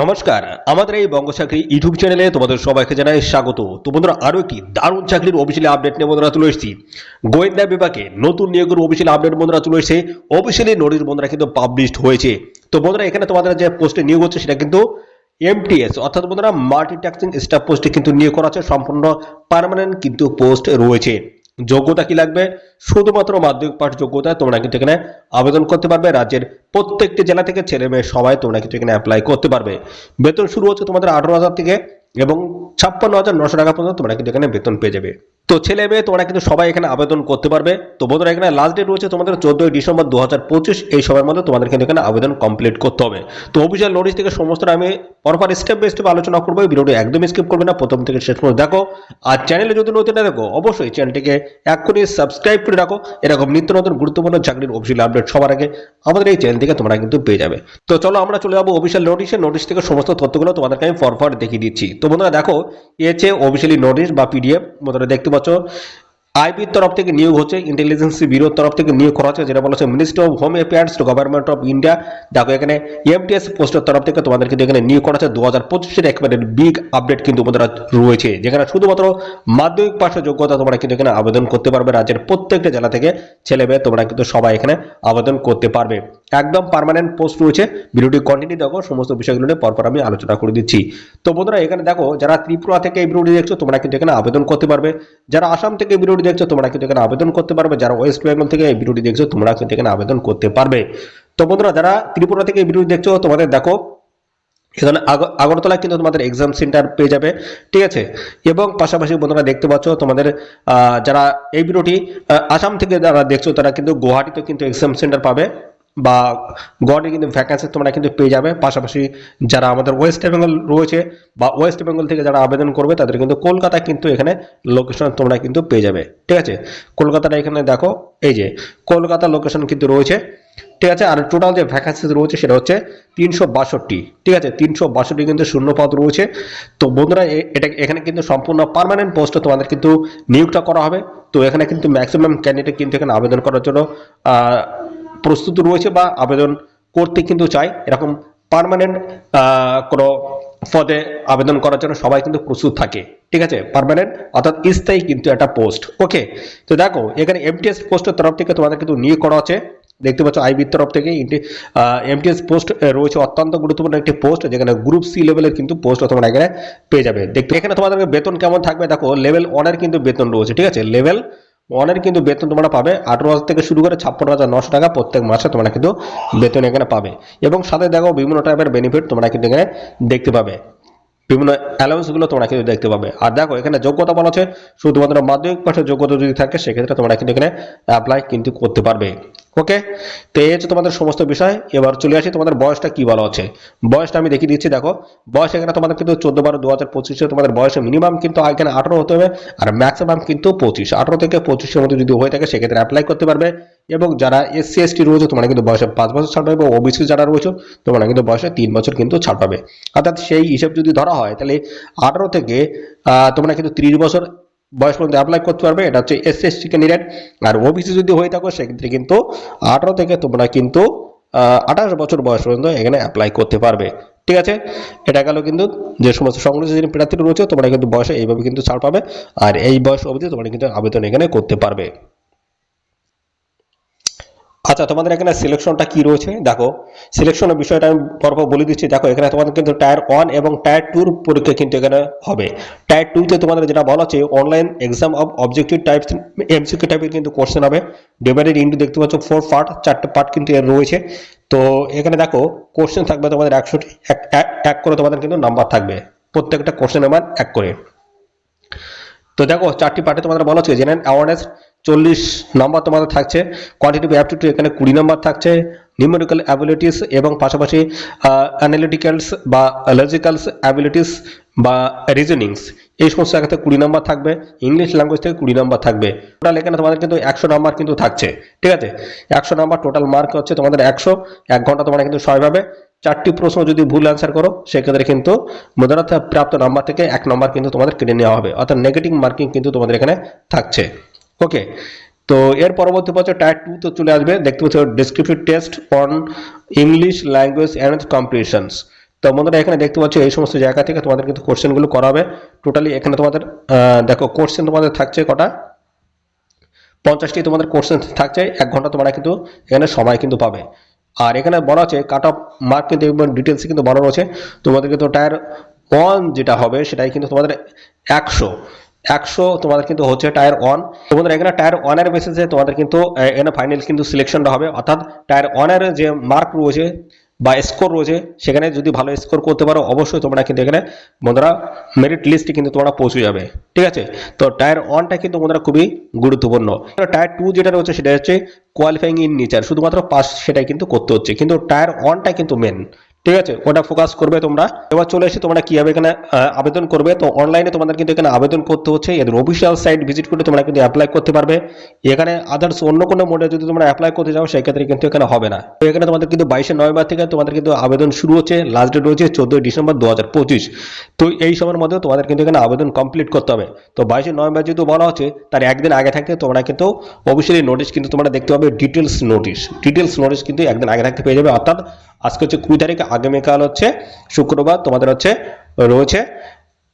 নমস্কার, আমাদের এই বঙ্গ চাকরি ইউটিউব চ্যানেলে তোমাদের সবাইকে জানাই স্বাগত। তো বন্ধুরা, আরও একটি দারুণ চাকরির অফিসিয়ালি আপডেট নিয়ে বন্ধুরা তুলে এসেছি। গোয়েন্দা বিভাগে নতুন নিয়োগের অফিসিয়ালি আপডেট বন্ধুরা তুলে এসেছে। অফিসিয়ালি নোটিশ বন্ধুরা কিন্তু পাবলিশড হয়েছে। তো বন্ধুরা, এখানে তোমাদের যে পোস্টে নিয়োগ হচ্ছে সেটা কিন্তু এমটিএস অর্থাৎ বন্ধুরা মাল্টি ট্যাক্সিং স্টাফ পোস্টে কিন্তু নিয়োগ করা আছে সম্পূর্ণ পার্মানেন্ট কিন্তু পোস্ট রয়েছে। যোগ্যতা কি লাগবে? শুধুমাত্র মাধ্যমিক পাঠ যোগ্যতা তোমরা কিন্তু এখানে আবেদন করতে পারবে। রাজ্যের প্রত্যেকটি জেলা থেকে ছেলে মেয়ে সবাই তোমরা কিন্তু এখানে অ্যাপ্লাই করতে পারবে। বেতন শুরু হচ্ছে তোমাদের আঠারো হাজার থেকে এবং ছাপ্পান্ন হাজার নশো টাকা পর্যন্ত তোমরা কিন্তু এখানে বেতন পেয়ে যাবে। তো ছেলে মেয়ে, তোমরা কিন্তু সবাই এখানে আবেদন করতে পারবে। তো বন্ধুরা, এখানে লাস্ট ডেট রয়েছে তোমাদের চোদ্দই ডিসেম্বর দু হাজার পঁচিশ। এই সময়ের মধ্যে তোমাদের কিন্তু এখানে আবেদন কমপ্লিট করতে হবে। তো অফিসিয়াল নোটিশ থেকে সমস্ত আমি পরপর স্টেপ বাই স্টেপ আলোচনা করব। ভিডিওটি একদম স্কিপ করবে না। প্রথম থেকে শেষ পর্যন্ত দেখো। আর চ্যানেলে যদি নতুন না দেখো অবশ্যই চ্যানেলটিকে এক করে সাবস্ক্রাইব করে রাখো। এরকম নিত্য নতুন গুরুত্বপূর্ণ চাকরির অফিসিয়াল আপডেট সবার আগে আমাদের এই চ্যানেল থেকে তোমরা কিন্তু পেয়ে যাবে। তো চলো আমরা চলে যাব অফিসিয়াল নোটিশে নোটিশ থেকে সমস্ত তথ্যগুলো তোমাদেরকে আমি পরপর দেখিয়ে দিচ্ছি। তো বন্ধুরা, দেখো, এ হচ্ছে অফিসিয়ালি নোটিশ বা পিডিএফ বন্ধুরা, দেখতে পাচ্ছ আইবির তরফ থেকে নিয়োগ হচ্ছে ইন্টেলিজেন্স ব্যুরোর তরফ থেকে নিয়োগ করা হচ্ছে, যেটা বলা হচ্ছে ministry of home affairs government of India দেখো, এখানে এমটিএস পোস্টের তরফ থেকে তোমাদের কিন্তু এখানে নিয়োগ করা হচ্ছে। দু হাজার পঁচিশের একেবারে বিগ আপডেট কিন্তু তোমাদের রয়েছে। যেখানে শুধুমাত্র মাধ্যমিক পাশের যোগ্যতা তোমরা কিন্তু এখানে আবেদন করতে পারবে। রাজ্যের প্রত্যেকটা জেলা থেকে ছেলে মেয়ে তোমরা কিন্তু সবাই এখানে আবেদন করতে পারবে। একদম পার্মানেন্ট পোস্ট রয়েছে। ভিডিওটি কন্টিনিউ দেখো, সমস্ত বিষয়গুলো নিয়ে পরপর আমি আলোচনা করে দিচ্ছি। তো বন্ধুরা, এখানে দেখো, যারা ত্রিপুরা থেকে এই ভিডিওটি দেখছ, তোমরা কিন্তু এখানে আবেদন করতে পারবে। যারা আসাম থেকে ভিডিওটি দেখছ, তোমরা কিন্তু এখানে আবেদন করতে পারবে। যারা ওয়েস্ট বেঙ্গল থেকে এই ভিডিওটি দেখছ, তোমরা কিন্তু এখানে আবেদন করতে পারবে। তো বন্ধুরা, যারা ত্রিপুরা থেকে এই ভিডিওটি দেখছ, তোমাদের দেখো, এখানে আগ- আগরতলা কিন্তু তোমাদের এক্সাম সেন্টার পেয়ে যাবে। ঠিক আছে? এবং পাশাপাশি বন্ধুরা দেখতে পাচ্ছ, তোমাদের যারা এই ভিডিওটি আসাম থেকে যারা দেখছ, তারা কিন্তু গুয়াহাটিতে কিন্তু এক্সাম সেন্টার পাবে। বা গুয়াহাটি কিন্তু ভ্যাকান্সি তোমরা কিন্তু পেয়ে যাবে। পাশাপাশি যারা আমাদের ওয়েস্ট বেঙ্গল রয়েছে বা ওয়েস্ট বেঙ্গল থেকে যারা আবেদন করবে, তাদের কিন্তু কলকাতায় কিন্তু এখানে লোকেশন তোমরা কিন্তু পেয়ে যাবে। ঠিক আছে? কলকাতাটা এখানে দেখো, এই যে কলকাতা লোকেশন কিন্তু রয়েছে। ঠিক আছে? আর টোটাল যে ভ্যাকান্সি রয়েছে সেটা হচ্ছে তিনশো বাষট্টি। ঠিক আছে? তিনশো বাষট্টি কিন্তু শূন্য পদ রয়েছে। তো বন্ধুরা এটা এখানে কিন্তু সম্পূর্ণ পার্মানেন্ট পোস্টে তোমাদের কিন্তু নিয়োগটা করা হবে। তো এখানে কিন্তু ম্যাক্সিমাম ক্যান্ডিডেট কিন্তু এখানে আবেদন করার জন্য প্রস্তুত রয়েছে বা আবেদন করতে কিন্তু চায়। এরকম পার্মানেন্ট কোনো পদে আবেদন করার জন্য সবাই কিন্তু প্রস্তুত থাকে। ঠিক আছে? পারমানেন্ট অর্থাৎ স্থায়ী কিন্তু একটা পোস্ট ওকে তো দেখো, এখানে এমটিএস পোস্টের তরফ থেকে তোমাদের কিন্তু নিয়োগ করা আছে দেখতে পাচ্ছ আইবির তরফ থেকে এমটিএস পোস্ট রয়েছে অত্যন্ত গুরুত্বপূর্ণ একটি পোস্ট যেখানে গ্রুপ সি লেভেলের কিন্তু পোস্ট তোমরা এখানে পেয়ে যাবে। দেখতে, এখানে তোমাদের বেতন কেমন থাকবে? দেখো লেভেল ওয়ানের কিন্তু বেতন রয়েছে। ঠিক আছে? লেভেল ওয়ানের কিন্তু বেতন তোমরা পাবে আঠারো হাজার থেকে শুরু করে ছাপ্পান্ন হাজার নশো টাকা প্রত্যেক মাসে তোমরা কিন্তু বেতন এখানে পাবে। এবং সাথে দেখো বিভিন্ন টাইপের বেনিফিট তোমরা কিন্তু এখানে দেখতে পাবে। বিভিন্ন অ্যালাউন্সগুলো তোমরা কিন্তু দেখতে পাবে। আর দেখো, এখানে যোগ্যতা বলা আছে শুধুমাত্র মাধ্যমিক পাশে যোগ্যতা যদি থাকে, সেক্ষেত্রে তোমরা কিন্তু এখানে অ্যাপ্লাই কিন্তু করতে পারবে। ওকে তো এই হচ্ছে তোমাদের সমস্ত বিষয়। এবার চলে আসি, তোমাদের বয়সটা কি বলা আছে বয়সটা আমি দেখিয়ে দিচ্ছি, দেখো। বয়স এখানে তোমাদের কিন্তু চোদ্দ বারো দু হাজার পঁচিশে তোমাদের বয়সে মিনিমাম কিন্তু এখানে আঠারো হতে হবে, আর ম্যাক্সিমাম কিন্তু পঁচিশ। আঠারো থেকে পঁচিশের মধ্যে যদি হয়ে থাকে, সেক্ষেত্রে অ্যাপ্লাই করতে পারবে। এবং যারা এসসি এসটি রয়েছে, তোমরা কিন্তু বয়সে পাঁচ বছর ছাড় পাবে ওবিসি যারা রয়েছে, তোমরা কিন্তু বয়সে তিন বছর কিন্তু ছাড় পাবে। অর্থাৎ সেই হিসেব যদি ধরা হয়, তাহলে আঠারো থেকে তোমরা কিন্তু ত্রিশ বছর বয়স পর্যন্ত অ্যাপ্লাই করতে পারবে। এটা হচ্ছে এসসি এসটি ক্যান্ডিডেট আর ওবিসি যদি হয়ে থাকো, সেক্ষেত্রে কিন্তু আঠারো থেকে তোমরা কিন্তু আঠাশ বছর বয়স পর্যন্ত এখানে অ্যাপ্লাই করতে পারবে। ঠিক আছে? এটা গেল কিন্তু যে সমস্ত সংগ্রহ প্রার্থী রয়েছে, তোমরা কিন্তু বয়সে এইভাবে কিন্তু ছাড় পাবে। আর এই বয়স অবধি তোমরা কিন্তু আবেদন এখানে করতে পারবে। আচ্ছা তোমাদের এখানে সিলেকশনটা কি রয়েছে? দেখো সিলেকশনের বিষয়টা আমি পরপর বলে দিচ্ছি। দেখো, এখানে তোমাদের কিন্তু টায়ার ওয়ান এবং টায়ার টুর পরীক্ষা কিন্তু এখানে হবে। টায়ার টুতে তোমাদের যেটা বলা আছে online exam of objective types MCQ টাইপের কিন্তু কোশ্চেন হবে। ডিভাইডেড ইন্টু দেখতে পাচ্ছ ফোর পার্ট চারটে পার্ট কিন্তু এর রয়েছে। তো এখানে দেখো কোশ্চেন থাকবে তোমাদের একশোটি এক করে তোমাদের কিন্তু নাম্বার থাকবে। প্রত্যেকটা কোশ্চেন নাম্বার এক করে। তো দেখো, চারটি পার্টে তোমাদের বলা হচ্ছে জেনারেল অ্যাওয়ারনেস চল্লিশ নম্বর তোমাদের থাকছে। কোয়ান্টিটিভ অ্যাপটিটিউড এখানে কুড়ি নম্বর থাকছে। নিউমেরিক্যাল অ্যাবিলিটিস এবং পাশাপাশি অ্যানালিটিক্যালস বা লজিক্যালস অ্যাবিলিটিস বা রিজনিংস এই সমস্ত জায়গাতে কুড়ি নম্বর থাকবে। ইংলিশ ল্যাঙ্গুয়েজ থেকে কুড়ি নম্বর থাকবে। টোটাল এখানে তোমাদের কিন্তু একশো নম্বর কিন্তু থাকছে। ঠিক আছে? একশো নম্বর টোটাল মার্ক হচ্ছে তোমাদের একশো। এক ঘণ্টা তোমরা কিন্তু সময় পাবে। চারটি প্রশ্ন যদি ভুল অ্যান্সার করো, সেক্ষেত্রে কিন্তু মোদারাত প্রাপ্ত নাম্বার থেকে এক নম্বর কিন্তু তোমাদের কেটে নেওয়া হবে। অর্থাৎ নেগেটিভ মার্কিং কিন্তু তোমাদের এখানে থাকছে। ওকে তো এর পরবর্তী বছর টায়ার টু তো চলে আসবে। দেখতে পাচ্ছ descriptive test on English language and competitions তো বন্ধুরা, এখানে দেখতে পাচ্ছ, এই সমস্ত জায়গা থেকে তোমাদের কিন্তু কোশ্চেনগুলো করা হবে। টোটালি এখানে তোমাদের দেখো কোশ্চেন তোমাদের থাকছে কটা? পঞ্চাশটি তোমাদের কোশ্চেন থাকছে, এক ঘণ্টা তোমরা কিন্তু এখানে সময় কিন্তু পাবে। আর এখানে বলা আছে কাট অফ মার্ক কিন্তু ডিটেলসে কিন্তু বলা রয়েছে তোমাদের কিন্তু টায়ার ওয়ান যেটা হবে, সেটাই কিন্তু তোমাদের একশো। একশো, তোমাদের কিন্তু হচ্ছে টায়ার ওয়ান তোমাদের এখানে টায়ার ওয়ানের বেসিসে তোমাদের কিন্তু এখানে ফাইনাল কিন্তু সিলেকশনটা হবে। অর্থাৎ টায়ার ওয়ানের যে মার্ক রয়েছে বা স্কোর রয়েছে, সেখানে যদি ভালো স্কোর করতে পারো, অবশ্যই তোমরা কিন্তু এখানে, বন্ধুরা মেরিট লিস্টে কিন্তু তোমরা পৌঁছে যাবে। ঠিক আছে? তো টায়ার ওয়ানটা কিন্তু বন্ধুরা খুবই গুরুত্বপূর্ণ। টায়ার টু যেটা রয়েছে, সেটা হচ্ছে কোয়ালিফাইং ইন নেচার শুধুমাত্র পাস সেটাই কিন্তু করতে হচ্ছে। কিন্তু টায়ার ওয়ানটা কিন্তু মেন ঠিক আছে? ওটা ফোকাস করবে তোমরা। এবার চলে এসে তোমরা কীভাবে এখানে আবেদন করবে? তো অনলাইনে তোমাদের কিন্তু এখানে আবেদন করতে হচ্ছে। এদের অফিসিয়াল সাইট ভিজিট করে তোমরা কিন্তু অ্যাপ্লাই করতে পারবে। এখানে আদার্স অন্য কোনো মোডে যদি তোমরা অ্যাপ্লাই করতে যাও সেই ক্ষেত্রে কিন্তু এখানে হবে না। তো এখানে তোমাদের কিন্তু বাইশে নভেম্বর থেকে তোমাদের কিন্তু আবেদন শুরু হচ্ছে। লাস্ট ডেট রয়েছে চোদ্দোই ডিসেম্বর দু হাজার পঁচিশ। তো এই সময়ের মধ্যে তোমাদের কিন্তু এখানে আবেদন কমপ্লিট করতে হবে। তো বাইশে নভেম্বর যেহেতু বলা হচ্ছে, তার একদিন আগে থাকতে তোমরা কিন্তু অফিসিয়ালি নোটিশ কিন্তু তোমরা দেখতে পাবে ডিটেলস নোটিশ ডিটেলস নোটিশ কিন্তু একদিন আগে থাকতে পেয়ে যাবে। অর্থাৎ আজকে হচ্ছে কুড়ি তারিখ, আগামীকাল হচ্ছে শুক্রবার, তোমাদের হচ্ছে রয়েছে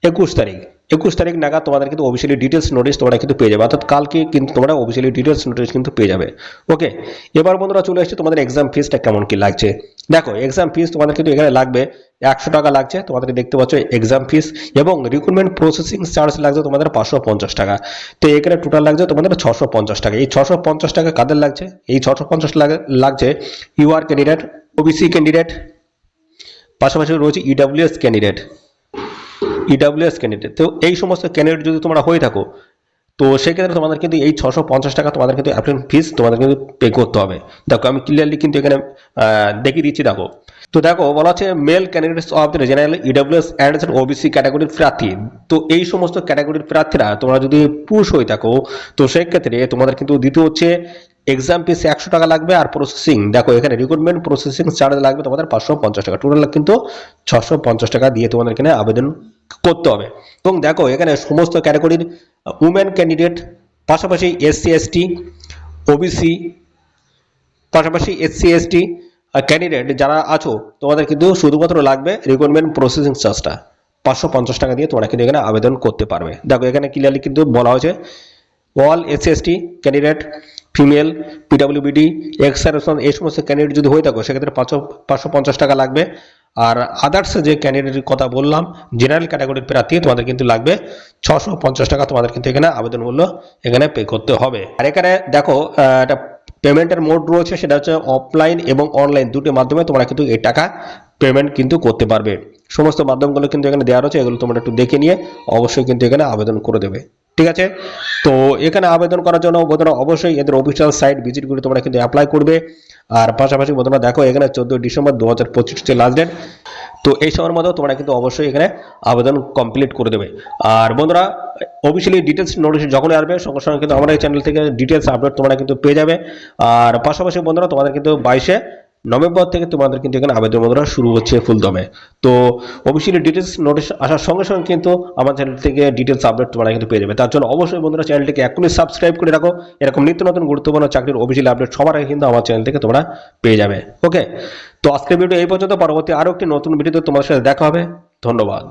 একুশ তারিখ। একুশ তারিখ নাগাদ তোমাদের কিন্তু অফিসিয়ালি ডিটেলস নোটিশ তোমরা কিন্তু পেয়ে যাবে। অর্থাৎ কালকে কিন্তু তোমরা অফিসিয়ালি ডিটেলস নোটিশ কিন্তু পেয়ে যাবে। ওকে এবার বন্ধুরা চলে এসেছে তোমাদের এক্সাম ফিসটা কেমন কি লাগছে? দেখো এক্সাম ফিস তোমাদের কিন্তু এখানে লাগবে, একশো টাকা লাগছে, তোমাদের দেখতে পাচ্ছ এক্সাম ফিস এবং রিক্রুটমেন্ট প্রসেসিং চার্জ লাগছে তোমাদের পাঁচশো পঞ্চাশ টাকা। তো এখানে টোটাল লাগছে তোমাদের ছশো পঞ্চাশ টাকা। এই ছশো পঞ্চাশ টাকা কাদের লাগছে? এই ছশো পঞ্চাশ লাগছে ইউআর ক্যান্ডিডেট ওবিসি ক্যান্ডিডেট পাশাপাশি রয়েছে ইডাব্লিউএস ক্যান্ডিডেট ইডাব্লিউএস ক্যান্ডিডেট তো এই সমস্ত ক্যান্ডিডেট যদি তোমরা হয়ে থাকো, তো সেক্ষেত্রে তোমাদের কিন্তু এই ছশো পঞ্চাশ টাকা তোমাদের কিন্তু অ্যাপ্লিকেন্ট ফিস তোমাদের কিন্তু পে করতে হবে। দেখো, আমি ক্লিয়ারলি কিন্তু এখানে দেখিয়ে দিচ্ছি, দেখো। তো দেখো, বলা হচ্ছে male candidates of the general EWS and OBC ক্যাটাগরির প্রার্থী। তো এই সমস্ত ক্যাটাগরির প্রার্থীরা তোমরা যদি পুরুষ হয়ে থাকো, তো সেক্ষেত্রে তোমাদের কিন্তু দিতে হচ্ছে এক্সাম ফিস একশো টাকা লাগবে আর প্রসেসিং দেখো এখানে রিক্রুটমেন্ট প্রসেসিং চার্জ লাগবে তোমাদের পাঁচশো পঞ্চাশ টাকা। টোটাল কিন্তু ছশো পঞ্চাশ টাকা দিয়ে তোমাদের এখানে আবেদন করতে হবে। এবং দেখো এখানে সমস্ত ক্যাটাগরির উমেন ক্যান্ডিডেট পাশাপাশি এসসি এসটি ওবিসি পাশাপাশি এসসি এসটি ক্যান্ডিডেট যারা আছো, তোমাদের কিন্তু শুধুমাত্র লাগবে রিক্রুটমেন্ট প্রসেসিং চার্জটা পাঁচশো পঞ্চাশ টাকা দিয়ে তোমরা কিন্তু এখানে আবেদন করতে পারবে। দেখো এখানে ক্লিয়ারলি কিন্তু বলা হয়েছে all S ST candidate female পিডাব্লিউবিডি ex serviceman এই সমস্ত ক্যান্ডিডেট যদি হয়ে থাকো, সেক্ষেত্রে পাঁচশো পাঁচশো পঞ্চাশ টাকা লাগবে। আর আদার্স যে ক্যান্ডিডেটের কথা বললাম জেনারেল ক্যাটাগরির প্রার্থী তোমাদের কিন্তু লাগবে। ছশো পঞ্চাশ টাকা তোমাদের কিন্তু এখানে আবেদন মূল্য এখানে পে করতে হবে। আর এখানে দেখো একটা পেমেন্টের মোড রয়েছে, সেটা হচ্ছে অফলাইন এবং অনলাইন দুটি মাধ্যমে তোমরা কিন্তু এই টাকা পেমেন্ট কিন্তু করতে পারবে। সমস্ত মাধ্যমগুলো কিন্তু এখানে দেওয়া রয়েছে, এগুলো তোমরা একটু দেখে নিয়ে অবশ্যই কিন্তু এখানে আবেদন করে দেবে। ঠিক আছে? তো এখানে আবেদন করার জন্য বন্ধুরা অবশ্যই এদের অফিসিয়াল সাইট ভিজিট করে তোমরা কিন্তু অ্যাপ্লাই করবে। আর পাশাপাশি বন্ধুরা দেখো, এখানে চোদ্দোই ডিসেম্বর দু হাজার পঁচিশ হচ্ছে লাস্ট ডেট তো এই সময়ের মধ্যেও তোমরা কিন্তু অবশ্যই এখানে আবেদন কমপ্লিট করে দেবে। আর বন্ধুরা অফিসিয়ালি ডিটেলস নোটিশ যখনই আসবে, সঙ্গে সঙ্গে কিন্তু আমার এই চ্যানেল থেকে ডিটেলস আপডেট তোমরা কিন্তু পেয়ে যাবে। আর পাশাপাশি বন্ধুরা তোমাদের কিন্তু বাইশে নভেম্বর থেকে তোমাদের কিন্তু এখানে আবেদন বন্ধুরা শুরু হচ্ছে ফুলদমে। তো অফিসিয়ালি ডিটেলস নোটিশ আসার সঙ্গে সঙ্গে কিন্তু আমার চ্যানেল থেকে ডিটেলস আপডেট তোমরা কিন্তু পেয়ে যাবে। তার জন্য অবশ্যই বন্ধুরা চ্যানেলটিকে এখনই সাবস্ক্রাইব করে রাখো। এরকম নিত্য নতুন গুরুত্বপূর্ণ চাকরির অফিসিয়াল আপডেট সবার আগে কিন্তু আমার চ্যানেল থেকে তোমরা পেয়ে যাবে। ওকে তো আজকের ভিডিও এই পর্যন্ত। পরবর্তী আরও একটি নতুন ভিডিওতে তোমার সাথে দেখা হবে। ধন্যবাদ।